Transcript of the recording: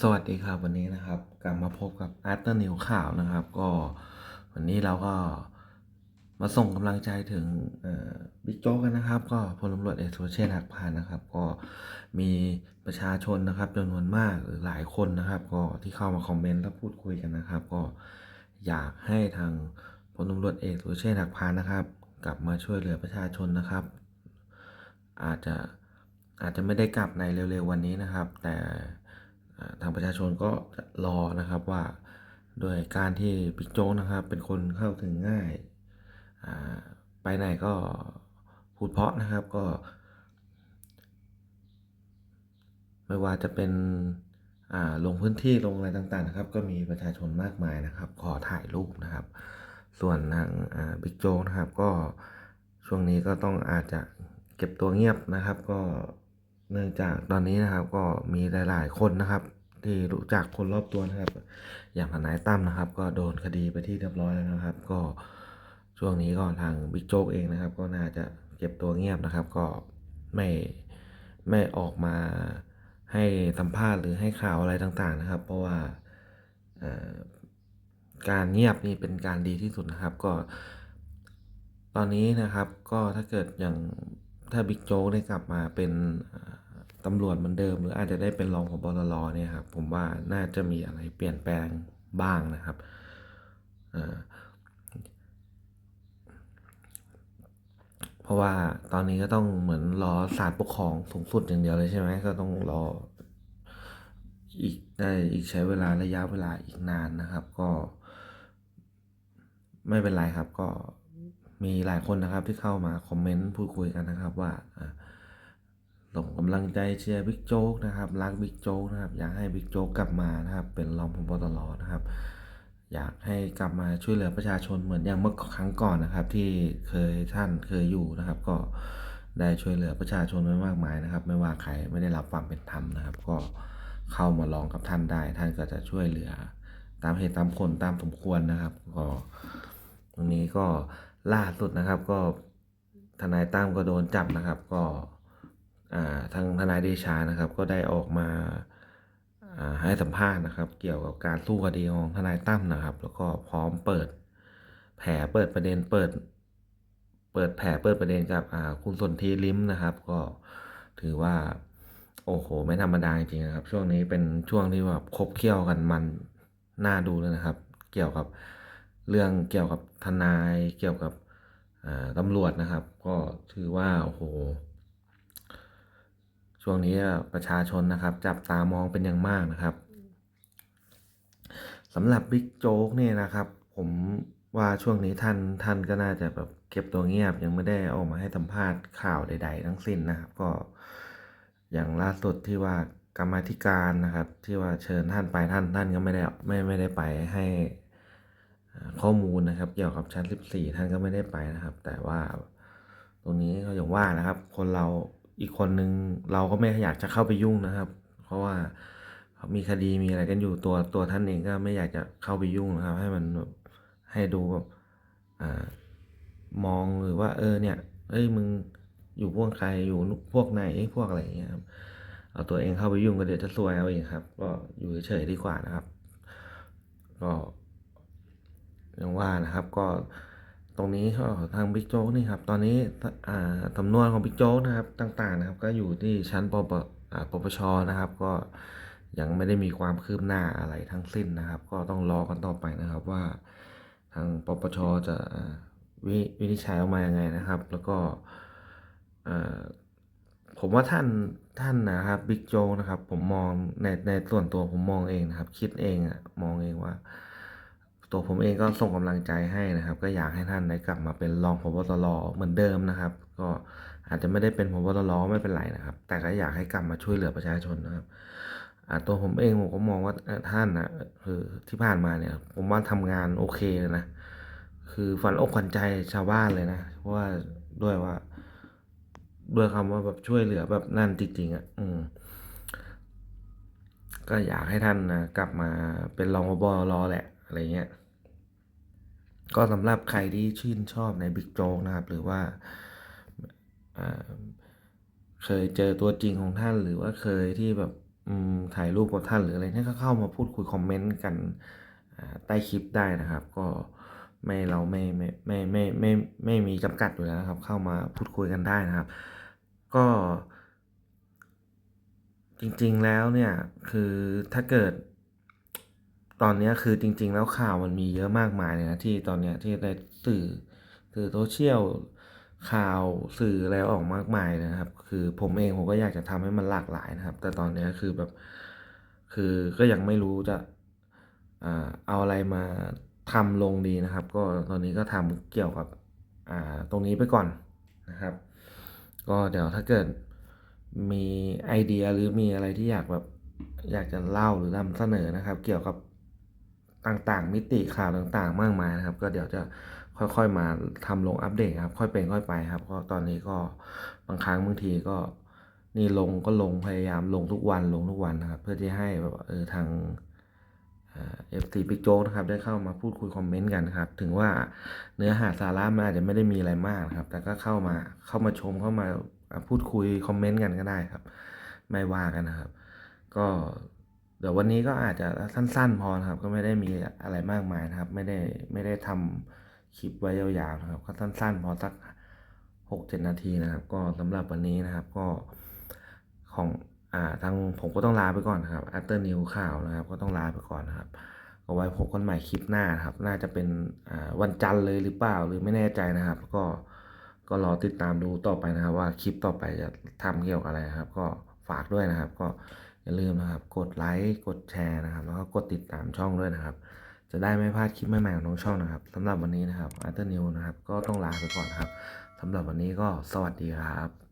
สวัสดีครับวันนี้นะครับกลับมาพบกับอาร์เตอร์นิวข่าวนะครับ ก็วันนี้เราก็มาส่งกำลังใจถึงบิ๊กโจ๊กกันนะครับ ก็พลตำรวจเอกสุรเชษฐ์หักพานนะครับ ก็มีประชาชนนะครับจำนวนมากหรือหลายคนนะครับ ก็ที่เข้ามาคอมเมนต์และพูดคุยกันนะครับ ก็อยากให้ทางพลตำรวจเอกสุรเชษฐ์หักพานนะครับ กลับมาช่วยเหลือประชาชนนะครับ อาจจะอาจจะไม่ได้กลับในเร็วๆวันนี้นะครับ แต่ ทางประชาชนก็รอนะครับว่าโดยการที่บิ๊กโจ๊กนะครับ เป็นคนเข้าถึงง่ายาไปไหนก็พูดเพาะนะครับก็ ไม่ว่าจะเป็นลงพื้นที่ลงอะไรต่างๆนะครับ ก็มีประชาชนมากมายนะครับ ขอถ่ายรูปนะครับ ส่วนทางบิ๊กโจ๊กนะครับก็ช่วงนี้ก็ต้องอาจจะเก็บตัวเงียบนะครับ ก็เนื่องจากตอนนี้นะครับก็มีหลาย ๆ คนนะครับ ที่รู้จักคนรอบตัวนะครับ อย่างทนายตั้มนะครับ ก็โดนคดีไปที่เรียบร้อยแล้วนะครับ ก็ช่วงนี้ก็ทางบิ๊กโจ๊กเองนะครับ ก็น่าจะเก็บตัวเงียบนะครับ ก็ไม่ไม่ออกมาให้สัมภาษณ์หรือให้ข่าวอะไรต่างๆนะครับ เพราะว่าการเงียบนี่เป็นการดีที่สุดนะครับ ก็ ตอนนี้นะครับก็ถ้าเกิดอย่างถ้าบิ๊กโจ๊กได้กลับมาเป็น ตำรวจเหมือนเดิม หรืออาจจะได้เป็นรองผบตรเนี่ยครับผมว่าน่าจะมีอะไรเปลี่ยนแปลงบ้างนะครับเเพราะว่าตอนนี้ก็ต้องเหมือนรอศาลปกครองสูงสุดอย่างเดียวเลยใช่ไหมก็ต้องรออีกได้อีกใช้เวลาระยะเวลาอีกนานนะครับ ก็ ไม่เป็นไรครับ ก็มีหลายคนนะครับที่เข้ามาคอมเมนต์พูดคุยกันนะครับว่า ส่งกำลังใจเชียร์บิ๊กโจ๊กนะครับ รักบิ๊กโจ๊กนะครับ อยากให้บิ๊กโจ๊กกลับมานะครับ เป็นรองพบตรนะครับ อยากให้กลับมาช่วยเหลือประชาชนเหมือนอย่างเมื่อครั้งก่อนนะครับ ที่เคยท่านเคยอยู่นะครับ ก็ได้ช่วยเหลือประชาชนไว้มากมายนะครับ ไม่ว่าใครไม่ได้รับความเป็นธรรมนะครับ ก็เข้ามาลองกับท่านได้ ท่านก็จะช่วยเหลือ ตามเหตุตามผลตามสมควรนะครับ ก็ตรงนี้ก็ล่าสุดนะครับ ก็ทนายตั้มก็โดนจับนะครับ ก็ ทางทนายเดชานะครับ ก็ได้ออกมาให้สัมภาษณ์นะครับ เกี่ยวกับการสู้คดีของทนายตั้มนะครับ แล้วก็พร้อมเปิดแผลเปิดประเด็นเปิด เปิดแผลเปิดประเด็นกับคุณสนธิลิ้มนะครับ ก็ถือว่าโอ้โห ไม่ธรรมดาจริงๆนะครับ ช่วงนี้เป็นช่วงที่แบบคบเคี่ยวกันมันน่าดูเลยนะครับ เกี่ยวกับเรื่องเกี่ยวกับทนายเกี่ยวกับตำรวจนะครับ ก็ถือว่าโอ้โห ช่วงนี้ประชาชนนะครับ จับตามองเป็นอย่างมากนะครับสำหรับบิ๊กโจ๊กเนี่ยนะครับ ผมว่าช่วงนี้ท่านท่านก็น่าจะแบบเก็บตัวเงียบยังไม่ได้ออกมาให้สัมภาษณ์ข่าวใด ๆ ทั้งสิ้นนะครับ ก็อย่างล่าสุดที่ว่ากรรมธิการนะครับ ที่ว่าเชิญท่านไปท่านท่านก็ไม่ได้ไม่ไม่ได้ไปให้ข้อมูลนะครับ เกี่ยวกับชั้น 14 ท่านก็ไม่ได้ไปนะครับ แต่ว่าตรงนี้ก็อย่างว่านะครับ คนเรา อีกคนนึงเราก็ไม่อยากจะเข้าไปยุ่งนะครับ เพราะว่ามีคดีมีอะไรกันอยู่ตัวตัวท่านเองก็ไม่อยากจะเข้าไปยุ่งนะครับ ให้มันให้ดูแบบอ่ามองหรือว่า เออเนี่ยเอ้ยมึงอยู่พวกใครอยู่พวกไหนพวกอะไรอย่างเงี้ยครับเอาตัวเองเข้าไปยุ่งก็เดี๋ยวจะซวยเอาเองครับ ก็อยู่เฉยๆดีกว่านะครับ ก็อย่างว่านะครับก็ ตรงนี้ก็ทางบิ๊กโจ๊กนี่ครับ ตอนนี้สำนวนของบิ๊กโจ๊กนะครับต่างๆนะครับ ก็อยู่ที่ชั้นปปปปชนะครับ ก็ยังไม่ได้มีความคืบหน้าอะไรทั้งสิ้นนะครับ ก็ต้องรอกันต่อไปนะครับว่า ทางปปชจะวิวินิจฉัยออกมายังไงนะครับ แล้วก็ผมว่าท่านท่านนะครับบิ๊กโจ๊กนะครับ ผมมองในในส่วนตัวผมมองเองนะครับ คิดเองอะมองเองว่า ตัวผมเองก็ส่งกำลังใจให้นะครับ ก็อยากให้ท่านได้กลับมาเป็นรองพบตรเหมือนเดิมนะครับ ก็อาจจะไม่ได้เป็นพบตรไม่เป็นไรนะครับ แต่ก็อยากให้กลับมาช่วยเหลือประชาชนนะครับตัวผมเองผมก็มองว่าท่านนะคือที่ผ่านมาเนี่ย ผมว่าทำงานโอเคเลยนะคือฝันอกขวัญใจชาวบ้านเลยนะเพราะว่าด้วยว่า ด้วยคำว่าแบบช่วยเหลือแบบนั่นจริงๆอะ อืมก็อยากให้ท่านนะกลับมาเป็นรองพบรอแหละ อะไรเงี้ย ก็สำหรับใครที่ชื่นชอบในบิ๊กโจ๊กนะครับ หรือว่าเคยเจอตัวจริงของท่านหรือว่าเคยที่แบบถ่ายรูปกับท่านหรืออะไรนี่ก็เข้ามาพูดคุยคอมเมนต์กันใต้คลิปได้นะครับ ก็ไม่เราไม่ไม่ไม่ไม่ไม่ไม่ไม่มีจำกัดอยู่แล้วนะครับ เข้ามาพูดคุยกันได้นะครับ ก็ จริงๆแล้วเนี่ยคือถ้าเกิด ตอนนี้คือจริง ๆ แล้วข่าวมันมีเยอะมากมายเลยนะที่ตอนเนี้ยที่ในสื่อสื่อโซเชียลข่าวสื่ออะไรออกมากมายนะครับ คือผมเองผมก็อยากจะทำให้มันหลากหลายนะครับ แต่ตอนนี้คือแบบคือก็ยังไม่รู้จะเอาอะไรมาทำลงดีนะครับ ก็ตอนนี้ก็ทำเกี่ยวกับตรงนี้ไปก่อนนะครับ ก็เดี๋ยวถ้าเกิดมีไอเดียหรือมีอะไรที่อยากแบบอยากจะเล่าหรือนำเสนอนะครับ เกี่ยวกับ ต่างๆ มิติข่าวต่างๆ มากมายนะครับ ก็เดี๋ยวจะค่อยๆมาทำลงอัปเดตครับ ค่อยเป็นค่อยไปครับ ก็ตอนนี้ก็บางครั้งบางทีก็นี่ลงก็ลงพยายามลงทุกวันลงทุกวันนะครับ เพื่อที่ให้แบบเออทางเอฟซีบิ๊กโจ๊กนะครับได้เข้ามาพูดคุยคอมเมนต์กันครับ ถึงว่าเนื้อหาสาระมันอาจจะไม่ได้มีอะไรมากครับ แต่ก็เข้ามาเข้ามาชมเข้ามาพูดคุยคอมเมนต์กันก็ได้ครับ ไม่ว่ากันนะครับ ก็ ดี๋ยววันนี้ก็อาจจะสั้นๆพอนะครับ ก็ไม่ได้มีอะไรมากมายนะครับ ไม่ได้ไม่ได้ทำคลิปไว้ยาวๆนะครับ ก็สั้นๆ พอสักหกเจ็ดนาทีนะครับ ก็สำหรับวันนี้นะครับก็ของอ่าทางผมก็ต้องลาไปก่อนนะครับอัตเตอร์นิวข่าวนะครับ ก็ต้องลาไปก่อนนะครับก็ไว้พบกันใหม่คลิปหน้านครับ น่าจะเป็นวันจันทร์เลยหรือเปล่าหรือไม่แน่ใจนะครับ ก็ก็รอติดตามดูต่อไปนะครับ ว่าคลิปต่อไปจะทำเกี่ยวกับอะไรครับ ก็ฝากด้วยนะครับ ก็ อย่าลืมนะครับ กดไลค์กดแชร์นะครับ แล้วก็กดติดตามช่องด้วยนะครับ จะได้ไม่พลาดคลิปใหม่ๆของน้องช่องนะครับสำหรับวันนี้นะครับอัลเตอร์นิวนะครับ ก็ต้องลาไปก่อนนะครับสำหรับวันนี้ก็สวัสดีครับ